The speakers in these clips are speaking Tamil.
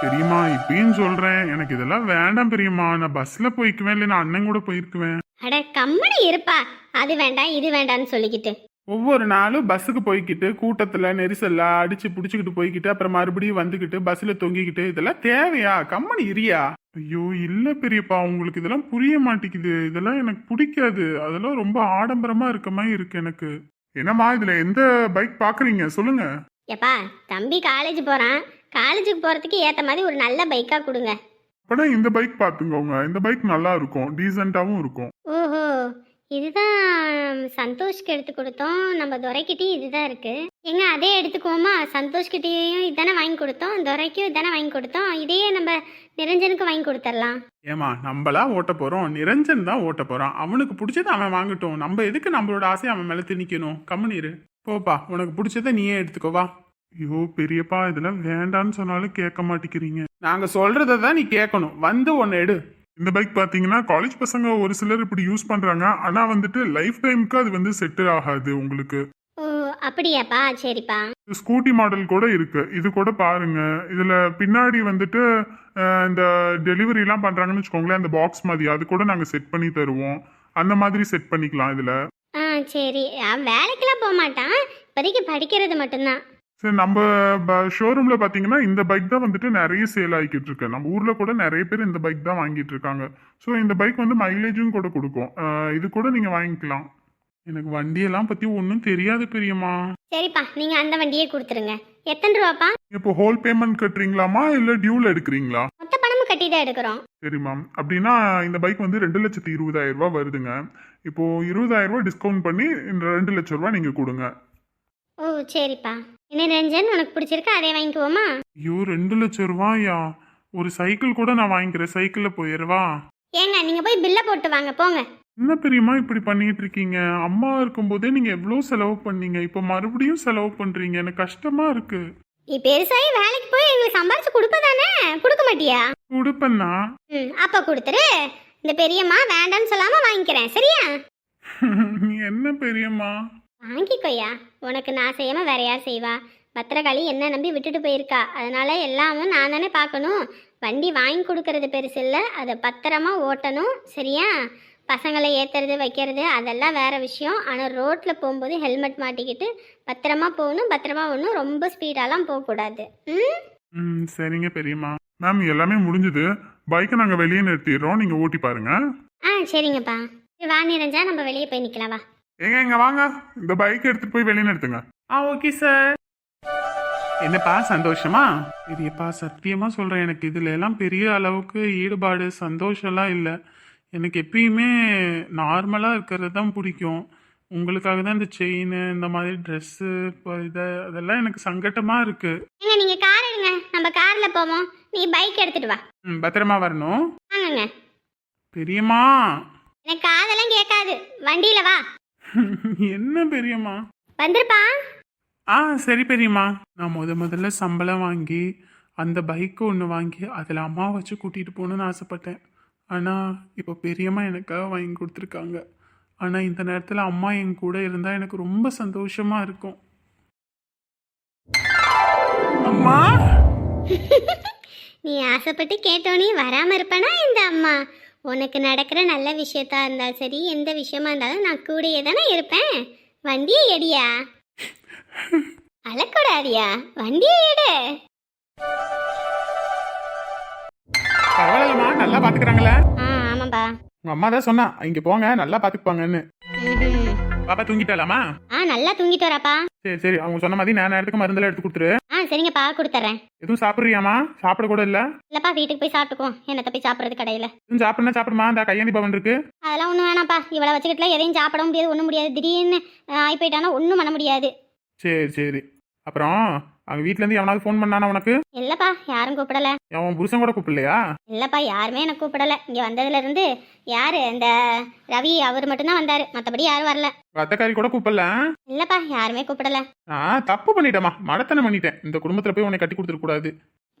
பெரியம்மா இப்பயும் சொல்றேன். எனக்கு இதெல்லாம் வேண்டாம் பெரியம்மா. நான் பஸ்ல போய்க்குவேன் இல்லை நான் அண்ணன் கூட போயிருக்குவேன் அட கம்மனி இருப்பா. அது வேண்டாம் இது வேண்டாம்னு சொல்லிக்கிட்டு. ஒவ்வொரு நாளும் பஸ்ஸுக்கு போய்க்கிட்டு கூட்டத்துல நெரிசல்ல அடிச்சு புடிச்சுக்கிட்டு போய்க்கிட்டு அப்புறம் மறுபடியும் வந்துக்கிட்டு பஸ்ல தொங்கிக்கிட்டு இதெல்லாம் தேவையா? கம்மனி இரியா? ஐயோ இல்ல பெரியப்பா. உங்களுக்கு இதெல்லாம் புரிய மாட்டேங்குது. இதெல்லாம் எனக்கு பிடிக்காது. அதெல்லாம் ரொம்ப ஆடம்பரமா இருக்க மாதிரி இருக்கு எனக்கு. என்னம்மா இதுல எந்த பைக் பாக்குறீங்க? சொல்லுங்க. எப்பா தம்பி காலேஜ் போகிறான் காலேஜுக்கு போகிறதுக்கு ஏற்ற மாதிரி ஒரு நல்ல பைக்காக கொடுங்க. அப்பனா இந்த பைக் பாத்துக்கோங்க. இந்த பைக் நல்லா இருக்கும். டீசெண்டாவும் இருக்கும். ஓஹோ. இதுதான் சந்தோஷ்க்கு எடுத்து கொடுத்தோம். நம்ம துரைக்கிட்டேயும் இதுதான் இருக்கு. எங்க அதே எடுத்துக்குவோமா? சந்தோஷ்கிட்டேயும் இதானே வாங்கி கொடுத்தோம். துரைக்கும் இதானே வாங்கி கொடுத்தோம். இதையே நம்ம நிரஞ்சனுக்கு வாங்கி கொடுத்துடலாம் ஏமா நம்மளா ஓட்ட போறோம். நிரஞ்சன் தான் ஓட்ட போறான். அவனுக்கு பிடிச்சதை அவன் வாங்கட்டும். நம்ம எதுக்கு நம்மளோட ஆசையை அவன் மேல திணிக்கணும்? கம்முனிரு போப்பா உனக்கு பிடிச்சதை நீயே எடுத்துக்கோ. வா. ஐயோ பெரியப்பா இதெல்லாம் வேண்டான்னு சொன்னாலும் கேட்க மாட்டேங்கிறீங்க. நாங்க சொல்றதை தான் நீ கேட்கணும். வந்து ஒன்னு எடு. இந்த பைக் பாத்தீங்கன்னா காலேஜ் பசங்க ஒரு சிலர் இப்படி யூஸ் பண்றாங்க. ஆனா வந்துட்டு லைஃப் டைமுக்கு அது வந்து செட் ஆகாது உங்களுக்கு. ஓ அப்படியாப்பா? சரிப்பா. ஸ்கூட்டி மாடல் கூட இருக்கு. இது கூட பாருங்க. இதுல பின்னாடி வந்துட்டு அஹ், இந்த டெலிவரிலாம் பண்றாங்கன்னு வச்சுக்கோங்களேன் அந்த பாக்ஸ் மாதிரி. அது கூட நாங்க செட் பண்ணி தருவோம். அந்த மாதிரி செட் பண்ணிக்கலாம் இதுல. ஆ சரி. அவன் வேலைக்கெல்லாம் போக மாட்டான். இப்போதைக்கு படிக்கிறது மட்டும்தான். சரி நம்ம ஷோரூம்ல பாத்தீங்கன்னா இந்த பைக் தான் வந்துட்டு நிறைய சேல் ஆகிக்கிட்டு இருக்கு. நம்ம ஊர்ல கூட நிறைய பேர் இந்த பைக் தான் வாங்கிட்டு இருக்காங்க. ஸோ இந்த பைக் வந்து மைலேஜும் கூட கொடுக்கும். இது கூட நீங்க வாங்கிக்கலாம். எனக்கு வண்டியெல்லாம் பத்தி ஒன்றும் தெரியாது பெரியம்மா. சரிப்பா நீங்கள் அந்த வண்டியே கொடுத்துருங்க. எத்தனை ரூபாப்பா? இப்போ ஹோல் பேமெண்ட் கட்டுறீங்களாமா இல்ல டியூல எடுக்கிறீங்களா? மொத்த பணமும் கட்டி தான் எடுக்கிறோம். சரி மேம் அப்படின்னா இந்த பைக் வந்து ரெண்டு லட்சத்தி இருபதாயிரம் ரூபாய் வருதுங்க. இப்போ இருபதாயிரம் ரூபாய் டிஸ்கவுண்ட் பண்ணி இந்த ரெண்டு லட்ச ரூபாய் நீங்க கொடுங்க. ஓ சரிப்பா. என்ன ரஞ்சன் உனக்கு பிடிச்சிருக்கா? அதே வாங்கிக்குவோமா? ஐயோ ரெண்டு லட்ச ரூபாயா? ஒரு சைக்கிள் கூட நான் வாங்கிக்கிறேன். சைக்கிளில் போயிடுவா? ஏங்க நீங்கள் போய் பில்லை போட்டு வாங்க போங்க. என்ன பெரியம்மா இப்படி பண்ணிட்டு இருக்கீங்க? அம்மா இருக்கும்போதே நீங்க எவ்வளோ செலவு பண்ணீங்க? இப்போ மறுபடியும் செலவு பண்றீங்க. எனக்கு கஷ்டமா இருக்கு. நீ பெருசாகி வேலைக்கு போய் எங்களுக்கு சம்பாரிச்சு கொடுப்பதானே? கொடுக்க மாட்டியா? கொடுப்பண்ணா ம் அப்போ கொடுத்துரு. இந்த பெரியம்மா வேண்டாம்னு சொல்லாமல் வாங்கிக்கிறேன். சரியா? நீ என்ன பெரியம்மா? வாங்கிக்கோயா உனக்கு நான் செய்யாமல் வேற யார் செய்வா? பத்திரகாளி என்ன நம்பி விட்டுட்டு போயிருக்கா. அதனால எல்லாமும் நான் தானே பார்க்கணும். வண்டி வாங்கி கொடுக்கறது பெருசு இல்லை. அதை பத்திரமா ஓட்டணும். சரியா? பசங்களை ஏற்றுறது வைக்கிறது அதெல்லாம் வேற விஷயம். ஆனால் ரோட்டில் போகும்போது ஹெல்மெட் மாட்டிக்கிட்டு பத்திரமா போகணும் பத்திரமா ஒன்றும் ரொம்ப ஸ்பீடாலாம் போகக்கூடாது. ம்? ம் சரிங்க பெரியம்மா. மேம் எல்லாமே முடிஞ்சது. பைக்கை நாங்கள் வெளியே நிறுத்திடுறோம். நீங்கள் ஓட்டி பாருங்க. ஆ சரிங்கப்பா. சரி, வா நிறைஞ்சா நம்ம வெளியே போய் நிற்கலாம் வா ஏங்க இங்க வாங்க. இந்த பைக் எடுத்துட்டு போய் வெளியே நிறுத்துங்க. ஆ ஓகே சார் என்னப்பா சந்தோஷமா? பெரியப்பா சத்தியமா சொல்றேன். எனக்கு இதுல எல்லாம் பெரிய அளவுக்கு ஈடுபாடு சந்தோஷம்லாம் இல்லை. எனக்கு எப்பயுமே நார்மலாக இருக்கிறது தான் பிடிக்கும். உங்களுக்காக தான் இந்த செயின் இந்த மாதிரி ட்ரெஸ்ஸு இப்போ இதை அதெல்லாம் எனக்கு சங்கட்டமாக இருக்கு. ஏங்க நீங்கள் கார் எடுங்க. நம்ம காரில் போவோம். நீ பைக் எடுத்துட்டு வா. ம், பத்திரமா வரணும். வாங்கங்க. பெரியம்மா. எனக்கு காதெல்லாம் கேட்காது. வண்டியில் வா. என்ன பெரியம்மா? வந்துருப்பா. ஆ சரி பெரியம்மா. நான் முத முதல்ல சம்பளம் வாங்கி அந்த பைக்கு ஒன்று வாங்கி அதில் அம்மா வச்சு கூட்டிகிட்டு போகணுன்னு ஆசைப்பட்டேன். ஆனால் இப்போ பெரியம்மா எனக்காக வாங்கி கொடுத்துருக்காங்க. ஆனால் இந்த நேரத்தில் அம்மா என் கூட இருந்தால் எனக்கு ரொம்ப சந்தோஷமாக இருக்கும். அம்மா! நீ ஆசைப்பட்டு கேட்டோனே வராமல் இருப்பனா இந்த அம்மா? உனக்கு நடக்கிற நல்ல விஷயத்தா இருந்தாலும் சரி எந்த விஷயமா இருந்தாலும் நான் கூடயே தானே இருப்பேன். வண்டியை எடியா? அழக்கூடாதியா? வண்டியை எடு. பரவாயில்லம்மா நல்லா பார்த்துக்கிறாங்களே ஆ ஆமாப்பா. உங்கள் அம்மா தான் சொன்னா இங்கே போங்க நல்லா பார்த்துப்பாங்கன்னு ம்ஹும். பாப்பா தூங்கிட்டாலாமா? ஆ நல்லா தூங்கிட்டு வராப்பா. சரி சரி. அவங்க சொன்ன மாதிரி நான் நேரத்துக்கு மருந்தெல்லாம் எடுத்து கொடுத்துரு. ஆ சரிங்கப்பா. கொடுத்துட்றேன் எதுவும் சாப்பிட்றியாம்மா? சாப்பிட கூட இல்லை. இல்லைப்பா வீட்டுக்கு போய் சாப்பிட்டுக்குவோம். என்னத்தை போய் சாப்பிட்றது கடையில். எதுவும் சாப்பிடுனா சாப்பிடுமா? இந்த கையேந்தி பவன் இருக்கு. அதெல்லாம் ஒன்றும் வேணாம்ப்பா. இவளை வச்சுக்கிட்டுலாம் எதையும் சாப்பிட முடியாது ஒன்றும் முடியாது. திடீர்னு ஆகி போயிட்டானா ஒன்றும் பண்ண முடியாது. சரி சரி. அப்புறம் அவங்க வீட்ல இருந்து எவனாவது ஃபோன் பண்ணானா உனக்கு? இல்லைப்பா யாரும் கூப்பிடல. அவன் புருஷன் கூட கூப்பிடலையா? இல்லைப்பா யாருமே எனக்கு கூப்பிடல. இங்கே வந்ததுலேருந்து யார்? இந்த ரவி அவர் மட்டும்தான் வந்தார். மற்றபடி யாரும் வரல. உங்க அத்தைக்காரி கூட கூப்பிடல இல்லைப்பா யாருமே கூப்பிடல. நான் தப்பு பண்ணிட்டேம்மா. மடத்தனை பண்ணிட்டேன். இந்த குடும்பத்துல போய் உன்னை கட்டி கொடுத்துட கூடாது.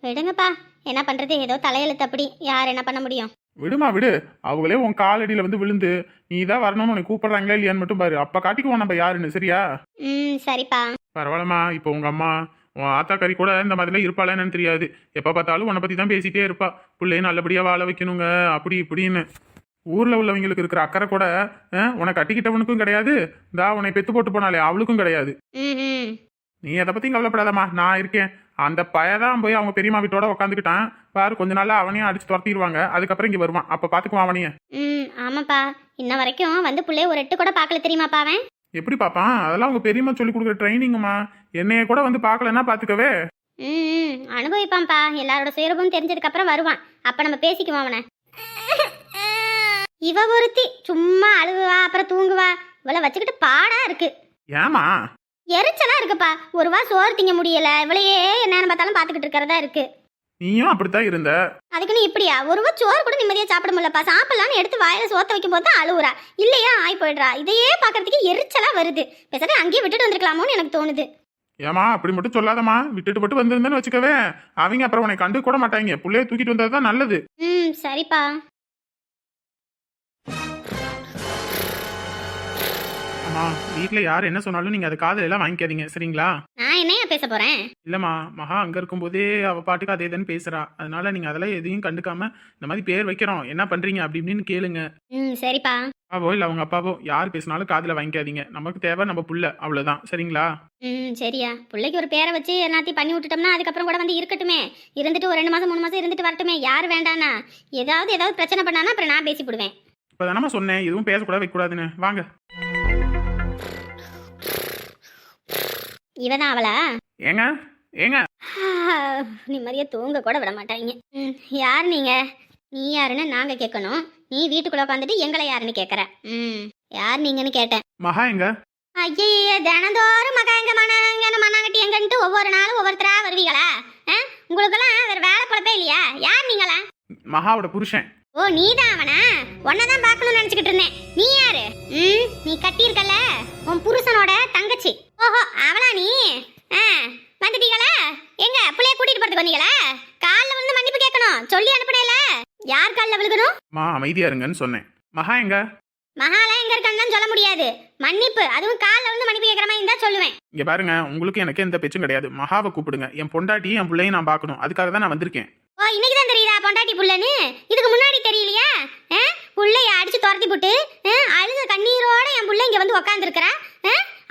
விடுங்கப்பா. என்ன பண்ணுறது ஏதோ தலையெழுத்து அப்படி. யார் என்ன பண்ண முடியும்? விடுமா விடு. அவங்களே உன் காலடியில வந்து விழுந்து நீ தான் வரணும்னு உன்னை கூப்பிடுறாங்களா இல்லையான்னு மட்டும் பாரு. அப்ப காட்டிக்குவோம் நம்ம யாருன்னு சரியா? ம் சரிப்பா. பரவாயில்லம்மா. இப்போ உங்க அம்மா உன் ஆத்தாக்காரி கூட இந்த மாதிரிலாம் இருப்பாளா என்னன்னு தெரியாது. எப்போ பார்த்தாலும் உன்னை பற்றி தான் பேசிட்டே இருப்பா. பிள்ளைய நல்லபடியாக வாழ வைக்கணுங்க. அப்படி இப்படின்னு. ஊரில் உள்ளவங்களுக்கு இருக்கிற அக்கறை கூட உன்னை கட்டிக்கிட்டவனுக்கும் கிடையாது. தா உன்னை பெத்து போட்டு போனாலே அவளுக்கும் கிடையாது. நீ எதை பற்றியும் கவலைப்படாதம்மா. நான் இருக்கேன். அந்த பையதான் போய் அவங்க பெரியம்மா வீட்டோட உட்காந்துக்கிட்டான் பாரு கொஞ்ச நாள்ல அவனையும் அடிச்சு துரத்திடுவாங்க. அதுக்கப்புறம் இங்கே வருவான். அப்போ பார்த்துக்குவான் அவனையும். ஆமாப்பா. இன்ன வரைக்கும் வந்து புள்ளைய ஒரு எட்டு கூட பார்க்கல தெரியுமாப்பா அவன்? எப்படி பார்ப்பான் அதெல்லாம் அவங்க பெரியம்மா சொல்லி கொடுக்குற ட்ரைனிங்குமா என்னைய கூட வந்து பார்க்கலன்னா பார்த்துக்கவே ம் அனுபவிப்பான்ப்பா. எல்லாரோட சுயரூபம் தெரிஞ்சதுக்கு அப்புறம் வருவான். அப்ப நம்ம பேசிக்குவோம் அவனை. இவ ஒருத்தி சும்மா அழுவா அப்புறம் தூங்குவா. இவளை வச்சுக்கிட்டு பாடா இருக்கு. ஏமா எரிச்சலா இருக்குப்பா. ஒரு வா சோறு திங்க முடியல. இவளையே என்னன்னு பார்த்தாலும் பார்த்துக்கிட்டு இருக்கிறதா இருக்கு. நீயும் அப்படித்தான் இருந்த. அதுக்குன்னு இப்படியா? ஒரு வா சோறு கூட நிம்மதியா சாப்பிட முடியலப்பா. சாப்பிடலாம்னு எடுத்து வாயில சோத்த வைக்கும் போது தான் அழுவுறா. இல்லையா? ஆய் போயிடுறா. இதையே பார்க்கறதுக்கு எரிச்சலா வருது. பேசாட்டி அங்கேயே விட்டுட்டு வந்திருக்கலாமோன்னு எனக்கு தோணுது. ஏமா அப்படி மட்டும் சொல்லாதம்மா. விட்டுட்டு மட்டும் வந்திருந்தேன்னு வச்சுக்கவே அவங்க அப்புறம் உன்னை கண்டு கூட மாட்டாங்க. புள்ளைய தூக்கிட்டு வந்தது தான் நல்லது. ம் சரிப்பா. அம்மா வீட்டில் யார் என்ன சொன்னாலும் நீங்கள் அதை காதுல எல்லாம் வாங்கிக்காதீங்க சரிங்களா? நான் என்னையா பேச போறேன்? இல்லைம்மா மகா அங்கே இருக்கும்போதே அவள் பாட்டுக்கு அதே இதுன்னு பேசுகிறா அதனால நீங்கள் அதெல்லாம் எதையும் கண்டுக்காம இந்த மாதிரி பேர் வைக்கிறோம். என்ன பண்ணுறீங்க அப்படி இப்படின்னு கேளுங்க. ம் சரிப்பா. அப்பாவோ இல்லை அவங்க அப்பாவோ யார் பேசினாலும் காதில் வாங்கிக்காதீங்க. நமக்கு தேவை நம்ம புள்ள அவ்வளோதான் சரிங்களா? ம் சரியா. பிள்ளைக்கு ஒரு பேரை வச்சு எல்லாத்தையும் பண்ணி விட்டுட்டோம்னா அதுக்கப்புறம் கூட வந்து இருக்கட்டுமே. இருந்துட்டு ஒரு ரெண்டு மாசம் மூணு மாசம் இருந்துட்டு வரட்டுமே. யார் வேண்டானா ஏதாவது ஏதாவது பிரச்சனை பண்ணானா அப்புறம் நான் பேசி போடுவேன் இப்போ தானம்மா சொன்னேன் எதுவும் பேசக்கூடாது வைக்கக்கூடாதுன்னு. வாங்க. இவதான் அவளா ஏங்க. ஏங்க நிம்மதியா தூங்க கூட விட மாட்டாங்க யார் நீங்க? நீ யாருன்னு நாங்க கேட்கணும் நீ வீட்டுக்குள்ள உட்காந்துட்டு எங்களை யாருன்னு கேட்கற ம் யார் நீங்கன்னு கேட்டேன். மகா எங்க? ஐயய்ய தினந்தோறும் மகா எங்க மனாங்க மண்ணாங்கட்டி எங்கன்ட்டு ஒவ்வொரு நாளும் ஒவ்வொருத்தரா வருவீங்களா? உங்களுக்கெல்லாம் வேற வேலை பொழப்பே இல்லையா? யார் நீங்களா? மகாவோட புருஷன். ஓ நீதான் அவனா? உன்னதான் பார்க்கணும்னு நினைச்சுக்கிட்டு இருந்தேன். நீ யாரு? ம் நீ கட்டியிருக்கல உன் புருஷனோட தங்கச்சி. ஓஹோ அவளா நீ? ஆ வந்துட்டீங்களா? எங்க பிள்ளைய கூட்டிட்டு போறதுக்கு வந்தீங்களா? கால்ல வந்து மன்னிப்பு கேட்கணும். சொல்லி அனுப்புனேல. யார் கால்ல விழுகணும்? மா அமைதியா இருங்கன்னு சொன்னேன். மகா எங்க? மகாலா எங்க இருக்கான்னு சொல்ல முடியாது. மன்னிப்பு அதுவும் கால்ல வந்து மன்னிப்பு கேட்கற மாதிரி இருந்தா சொல்லுவேன். இங்க பாருங்க உங்களுக்கு எனக்கு எந்த பேச்சும் கிடையாது. மகாவை கூப்பிடுங்க. என் பொண்டாட்டி என் பிள்ளையும் நான் பார்க்கணும். அதுக்காக தான் நான் வந்திருக்கேன். ஓ இன்னைக்கு தான் தெரியுதா பொண்டாட்டி புள்ளன்னு? இதுக்கு முன்னாடி தெரியலையா? ஆ? புள்ளைய அடிச்சு துரத்தி போட்டு அழுத கண்ணீரோட என் புள்ள இங்க வந்து உக்காந்துருக்கிறா.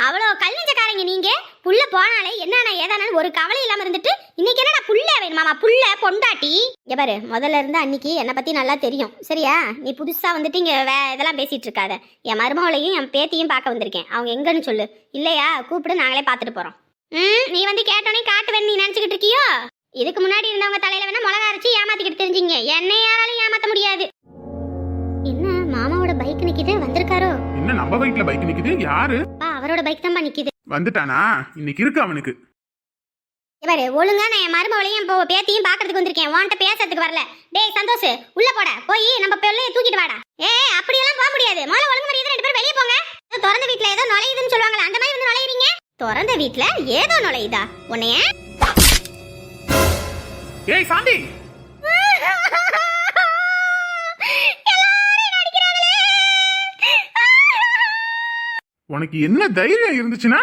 அவ்வளோ கல்நெஞ்சக்காரங்க நீங்க. புள்ள போனாலே என்னன்னா ஏதானு ஒரு கவலை இல்லாம இருந்துட்டு இன்னைக்கு என்னடா புள்ள வேணுமாமா புள்ள பொண்டாட்டி? இங்க பாரு முதல்ல இருந்து அன்னைக்கு என்னை பத்தி நல்லா தெரியும். சரியா? நீ புதுசா வந்துட்டு இங்க வே இதெல்லாம் பேசிட்டு இருக்காத. என் மருமகளையும் என் பேத்தியும் பார்க்க வந்திருக்கேன். அவங்க எங்கன்னு சொல்லு. இல்லையா? கூப்பிடு நாங்களே பார்த்துட்டு போறோம். ம்? நீ வந்து கேட்டோன்னே காட்டுவேன்னு நீ நினச்சிக்கிட்டு இருக்கியோ? இதுக்கு முன்னாடி இருந்தவங்க தலையில வேணா மிளகா அரைச்சு ஏமாத்திக்கிட்டு தெரிஞ்சீங்க. என்னை யாராலையும் ஏமாத்த முடியாது. என்ன மாமாவோட பைக் நிக்குது? வந்திருக்காரோ? என்ன நம்ம பைக்ல பைக் நிக்குது? யாரு? பா அவரோட பைக் தான் நிக்குது. வந்துட்டானா? இன்னைக்கு இருக்கு அவனுக்கு. இவரு ஒழுங்கா நான் என் மருமகளையும் இப்போ பேத்தியும் பாக்குறதுக்கு வந்திருக்கேன். உன்கிட்ட பேசுறதுக்கு வரல. டேய் சந்தோஷ் உள்ள போட. போய் நம்ம பிள்ளைய தூக்கிட்டு வாடா. ஏ அப்படியெல்லாம் போக முடியாது. முதல்ல ஒழுங்கு மரியாதை ரெண்டு பேரும் வெளியே போங்க. திறந்த வீட்ல ஏதோ நுழையுதுன்னு சொல்லுவாங்களே அந்த மாதிரி வந்து நுழையிறீங்க? திறந்த வீட்ல ஏதோ நுழையுதா? உன்னைய ஏய் சாந்தி! உனக்கு என்ன தைரியம் இருந்துச்சுன்னா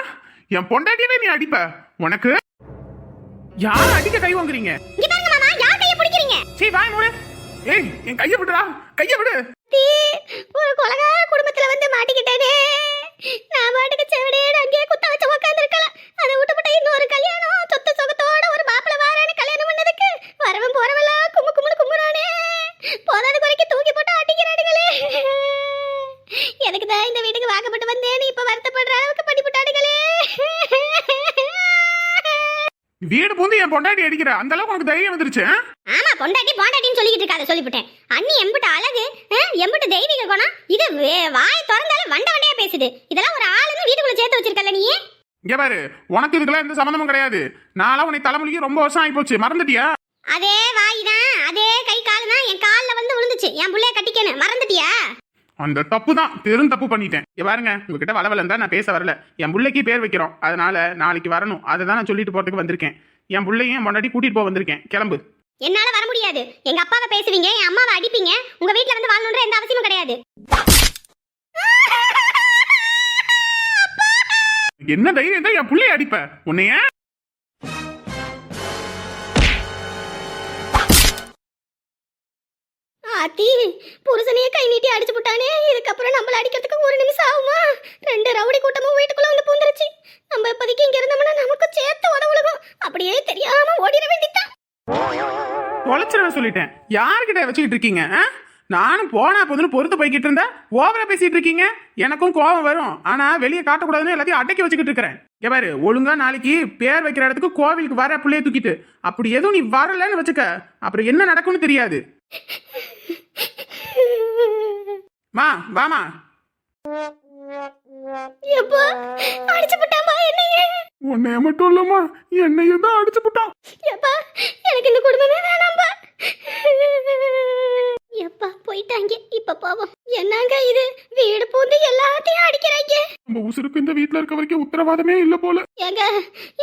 என் பொண்டாட்டியவே நீ அடிப்ப. உனக்கு? யார் அடிக்க கை வாங்குறீங்க? இங்க பாருங்க மாமா யார் கைய பிடிக்கிறீங்க? சீ வாய் மூடு. ஏய் என் கையை விடுடா. கையை விடு. தீ, ஒரு கொலகார குடும்பத்துல வந்து மாட்டிக்கிட்டேனே. நான் பாட்டுக்கு செவடேடு அங்கேயே குத்த வச்சு உட்காந்துருக்கலாம் அதை விட்டுப்பட்ட இன்னொரு கல்யாணம் சொத்து சொகத்தோட ஒரு மாப்பிள்ள வாரானு கல்யாணம் பண்ணதுக்கு வரவன் போறவெல்லாம் கும்மு கும்முன்னு கும்புறானே போதாத குறைக்கு தூக்கி போட்டு அடிக்கிறானுங்களே எனக்கு தான் இந்த வீட்டுக்கு வாக்கப்பட்டு வந்தேன்னு இப்ப வருத்தப்படுற அளவுக்கு பண்ணிவிட்டானுங்களே வீடு பூந்து என் பொண்டாட்டி அடிக்கிற? அந்த அளவுக்கு உனக்கு தைரியம் வந்துருச்சு? ஆமா பொண்டாட்டி பொண்டாட்டின்னு சொல்லிக்கிட்டு இருக்காத சொல்லிவிட்டேன் அண்ணி எம்பிட்டு அழகு எம்பிட்டு தெய்வீக குணம் இது வாய் திறந்தாலும் வண்ட வண்டையா பேசுது. இதெல்லாம் ஒரு ஆளுன்னு வீட்டுக்குள்ள சேர்த்து வச்சிருக்கல நீ இங்க பாரு உனக்கு இதுக்கெல்லாம் எந்த சம்மந்தமும் கிடையாது. நான்லாம் உன்னை தலைமொழிக்கு ரொம்ப வருஷம் ஆகி போச்சு. மறந்துட்டியா? அதே வாய் தான் அதே கை கால் தான் என் கால்ல வந்து விழுந்துச்சு என் புள்ளைய கட்டிக்கணும் மறந்துட்டியா? அந்த தப்பு தான் பெரும் தப்பு பண்ணிட்டேன். பாருங்க உங்ககிட்ட வளவலன் தான் நான் பேச வரல. என் புள்ளைக்கு பேர் வைக்கிறோம். அதனால நாளைக்கு வரணும். அதை தான் நான் சொல்லிட்டு போறதுக்கு வந்திருக்கேன். என் பிள்ளையும் முன்னாடி கூட்டிட்டு போக வந்திருக்கேன். கிளம்பு. என்னால வர முடியாது. எங்க அப்பாவை பேசுவீங்க என் அம்மாவை அடிப்பீங்க உங்க வீட்டுல வந்து வாழணும்ன்ற எந்த அவசியமும் கிடையாது. என்ன தைரியம்? தான் என் பிள்ளைய அடிப்ப. உன்னைய? ஆத்தி புருஷனையே கை நீட்டி அடிச்சு விட்டானே இதுக்கப்புறம் நம்மள அடிக்கிறதுக்கு ஒரு நிமிஷம் ஆகுமா? ரெண்டு ரவுடி கூட்டமும் வீட்டுக்குள்ள வந்து பூந்துருச்சு. நம்ம இப்போதைக்கு இங்க இருந்தோம்னா நமக்கு சேர்த்து உதவுல அப்படியே தெரியாம ஓடிட வேண்டியதான் தொலைச்சிருவேன் சொல்லிட்டேன். யார்கிட்ட வச்சுக்கிட்டு இருக்கீங்க? நானும் போனா போதுன்னு பொறுத்து போய்கிட்டு இருந்தா ஓவரா பேசிட்டு இருக்கீங்க? எனக்கும் கோபம் வரும். ஆனா வெளியே காட்டக்கூடாதுன்னு எல்லாத்தையும் அடக்கி வச்சுக்கிட்டு இருக்கிறேன். இங்க பாரு ஒழுங்கா நாளைக்கு பேர் வைக்கிற இடத்துக்கு கோவிலுக்கு வர பிள்ளைய தூக்கிட்டு. அப்படி எதுவும் நீ வரலன்னு வச்சுக்க. அப்புறம் என்ன நடக்கும்னு தெரியாது. மா வாமா. உன்னைய மட்டும் இல்லம்மா என்னையும் தான் அடிச்சு எப்பா எனக்கு இந்த குடும்பமே வேணாம்பா. எப்பா போயிட்டாங்க இப்ப போவோம். என்னங்க இது? வீடு பூந்து எல்லாத்தையும் அடிக்கிறாங்க. நம்ம உசுருக்கு இந்த வீட்டுல இருக்க வரைக்கும் உத்தரவாதமே இல்ல போல. ஏங்க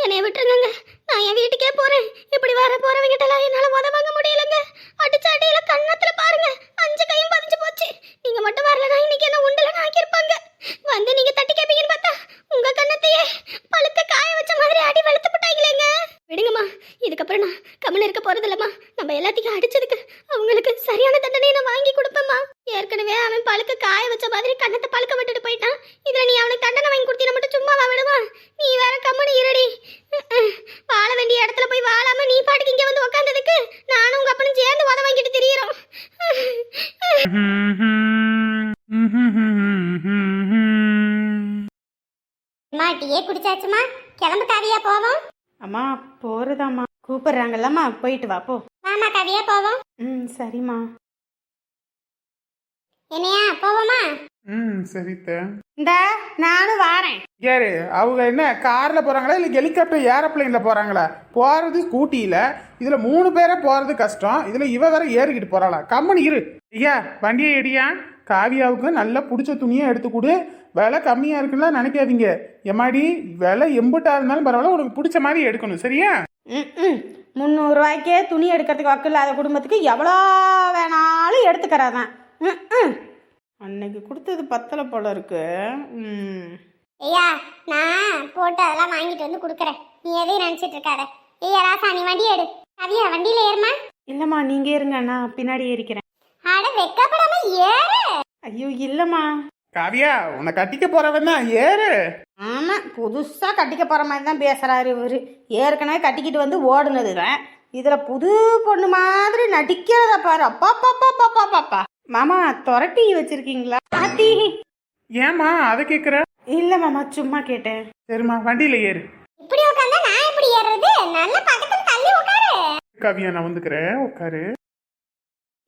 என்னைய விட்டுருங்க நான் என் வீட்டுக்கே போறேன். இப்படி வர எல்லாம் என்னால உத வாங்க முடியலங்க. அடிச்ச அடியில கண்ணத்துல பாருங்க அஞ்சு கையும் பதிஞ்சு போச்சு நீங்க மட்டும் வரலனா இன்னைக்கு என்ன உண்டல ஆக்கியிருப்பாங்க வந்து நீங்க தட்டி கேப்பீங்கன்னு பார்த்தா உங்க கண்ணத்தையே பழுக்க காய வச்ச மாதிரி அடி வெளுத்து போட்டாங்களேங்க விடுங்கம்மா இதுக்கப்புறம் நான் கம்மன் இருக்க போறது இல்லம்மா நம்ம எல்லாத்தையும் அடிச்சதுக்கு அவங்களுக்கு சரியான தண்டனையை நான் வாங்கி கொடுப்பேம்மா ஏற்கனவே அவன் பழுக்க காய வச்ச மாதிரி கண்ணத்தை பழுக்க விட்டுட்டு போயிட்டான் இதுல நீ அவனுக்கு தண்டனை வாங்கி கொடுத்தீங்கன்னா மட்டும் சும்மாவா விடுவான் நீ வேற கம்மனு இருடி ம்ம். வாழ வேண்டிய இடத்துல போய் வாழாம நீ பாட்டுக்கு இங்க வந்து உக்காந்ததுக்கு நானும் உங்க அப்பனும் சேர்ந்து உத வாங்கிட்டு திரியிறோம் அம்மா டீயே குடிச்சாச்சுமா? கிளம்பு கவியா போவோம். அம்மா போறதாம்மா. கூப்பிடுறாங்கல்லம்மா. போயிட்டு வா போ. வாமா கவியா போவோம். ம் சரிம்மா. என்னையா போவோமா? ம் சரித்த. இந்த நானும் வாரேன். யாரு? அவங்க என்ன கார்ல போறாங்களா? இல்ல ஹெலிகாப்டர் ஏரோப்ளைன்ல போறாங்களா? போறது ஸ்கூட்டியில. இதுல மூணு பேரே போறது கஷ்டம். இதுல இவ வேற ஏறிக்கிட்டு போறாளா? கம்மனி இரு. ஐயா வண்டியை எடியா? காவியாவுக்கு நல்லா பிடிச்ச துணியை எடுத்து கொடு. விலை கம்மியா இருக்குன்னா நினைக்காதீங்க. எம்மாடி விலை எம்புட்டா இருந்தாலும் பரவாயில்ல உனக்கு பிடிச்ச மாதிரி எடுக்கணும். சரியா? ம் ம் முந்நூறுரூவாய்க்கே துணி எடுக்கிறதுக்கு வக்கு இல்லாத குடும்பத்துக்கு எவ்வளோ வேணாலும் எடுத்துக்கிறதான் ம் அன்னைக்கு கொடுத்தது பத்தலை போல இருக்கு. ம். ஐயா நான் போட்டு அதெல்லாம் வாங்கிட்டு வந்து கொடுக்குறேன். நீ எதையும் நினைச்சிட்டு இருக்காத. ஐயா ராசா நீ வண்டி எடு. கவியா வண்டியில ஏறுமா. இல்லைம்மா நீங்கள் இருங்க நான் பின்னாடி ஏறிக்கிறேன். அட வெக்கப்படாம ஏறு. ஐயோ இல்லைம்மா. காவியா உன்னை கட்டிக்க போறவன் தான் ஏறு. ஆமாம் புதுசாக கட்டிக்க போகிற மாதிரி தான் பேசுகிறாரு இவர். ஏற்கனவே கட்டிக்கிட்டு வந்து ஓடுனது தான் இதில் புது பொண்ணு மாதிரி நடிக்கிறத பாரு. அப்பா பாப்பா பாப்பா பாப்பா மாமா துரட்டி வச்சிருக்கீங்களா? ஆத்தி. ஏமா அதை கேக்குற? இல்லை மாமா சும்மா கேட்டேன். சரிம்மா வண்டியில ஏறு. இப்படி உட்காந்தா நான் எப்படி ஏறுறது? நல்ல பக்கத்துல தள்ளி உட்காரு. காவியா நான் வந்துக்கிறேன். உட்காரு.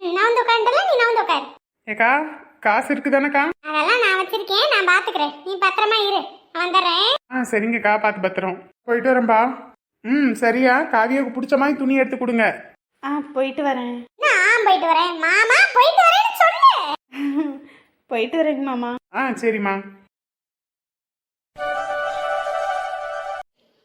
நான் வந்து உட்காந்துல நீ நான் வந்து உட்காரு. ஏக்கா காசு இருக்குதானக்கா? அதெல்லாம் நான் வச்சிருக்கேன் நான் பாத்துக்கிறேன். நீ பத்திரமா இரு. வந்துடுறேன். ஆ சரிங்கக்கா பார்த்து பத்திரம். போயிட்டு வரேன்பா. ம் சரியா. காவியாவுக்கு பிடிச்ச மாதிரி துணி எடுத்து கொடுங்க. ஆ போயிட்டு வரேன். நான் போயிட்டு வரேன். மாமா போயிட்டு வரேன்னு சொல்லு. போயிட்டு வரேங்க மாமா. ஆ சரிம்மா.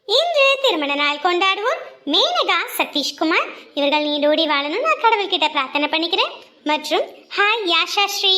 இன்று திருமண நாள் கொண்டாடுவோம். மேனகா சதீஷ்குமார். இவர்கள் நீடோடி வாழணும். நான் கடவுள்கிட்ட பிரார்த்தனை பண்ணிக்கிறேன். மற்றும் ஹாய் யாஷா ஸ்ரீ.